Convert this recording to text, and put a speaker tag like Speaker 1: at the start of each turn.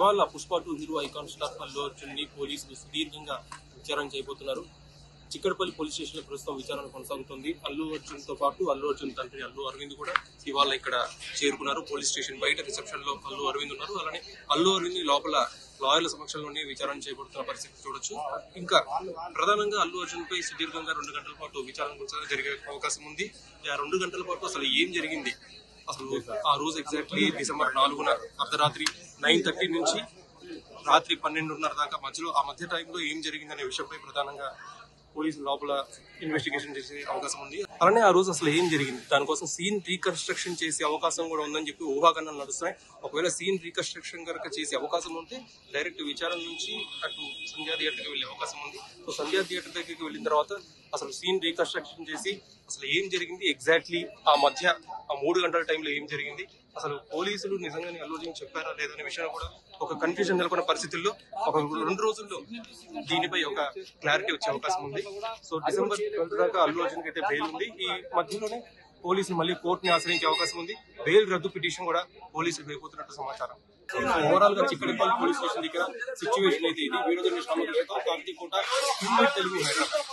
Speaker 1: ఇవాళ Pushpa two hero icon star Allu Arjun పోలీసులు సుదీర్ఘంగా విచారణ చేయబోతున్నారు. చిక్కడపల్లి పోలీస్ స్టేషన్లో ప్రస్తుతం విచారణ కొనసాగుతుంది. అల్లు అర్జున్తో పాటు అల్లు అర్జున్ తండ్రి అల్లు అరవింద్ కూడా ఇవాళ ఇక్కడ చేరుకున్నారు. పోలీస్ స్టేషన్ బయట రిసెప్షన్లో అల్లు అరవింద్ ఉన్నారు. అలానే అల్లు అరవింద్ లోపల లాయర్ల సమక్షంలోనే విచారణ చేయబడుతున్న పరిస్థితి చూడొచ్చు. ఇంకా ప్రధానంగా అల్లు అర్జున్ పై సుదీర్ఘంగా రెండు గంటల పాటు విచారణ జరిగే అవకాశం ఉంది. ఆ రెండు గంటల పాటు అసలు ఏం జరిగింది? అసలు ఆ రోజు ఎగ్జాక్ట్లీ డిసెంబర్ నాలుగున అర్ధరాత్రి నైన్ థర్టీ నుంచి రాత్రి పన్నెండున్నర దాకా మధ్యలో ఆ మధ్య టైంలో ఏం జరిగిందనే విషయంపై ప్రధానంగా పోలీసులు లోపల ఇన్వెస్టిగేషన్ చేసే అవకాశం ఉంది. అలానే ఆ రోజు అసలు ఏం జరిగింది? దానికోసం సీన్ రీకన్స్ట్రక్షన్ చేసే అవకాశం కూడా ఉందని చెప్పి ఊహాగానాలు నడుస్తున్నాయి. ఒకవేళ సీన్ రీకన్స్ట్రక్షన్ కనుక చేసే అవకాశం ఉంటే డైరెక్ట్ విచారణ నుంచి అటు సంధ్యా థియేటర్కి వెళ్ళే అవకాశం ఉంది. సో సంధ్యా థియేటర్ దగ్గరికి వెళ్ళిన తర్వాత అసలు సీన్ రీకన్స్ట్రక్షన్ చేసి అసలు ఏం జరిగింది? ఎగ్జాక్ట్లీ ఆ మధ్య ఆ మూడు గంటల టైంలో ఏం జరిగింది? అసలు పోలీసులు నిజంగానే అల్లు చెప్పారా లేదనే విషయం కూడా ఒక కన్ఫ్యూజన్ నెలకొన్న పరిస్థితుల్లో ఒక రెండు రోజుల్లో దీనిపై ఒక క్లారిటీ వచ్చే అవకాశం ఉంది. ఉంది సో డిసెంబర్ ట్వెల్త్ దాకా అల్లు అర్జున్ అయితే బెయిల్ ఉంది. ఈ మధ్యలోనే పోలీసులు మళ్ళీ కోర్టుని ఆశ్రయించే అవకాశం ఉంది. బెయిల్ రద్దు పిటిషన్ కూడా పోలీసులు వేయబోతున్నట్టు సమాచారం. ఓవరాల్గా చిక్కడిపల్లి పోలీస్ స్టేషన్ దగ్గర సిచ్యువేషన్ అయితే ఇది. వీడియో జర్నలిస్ట్ రామకృష్ణతో కార్తీక్ కోట తెలుగు హైదరాబాద్.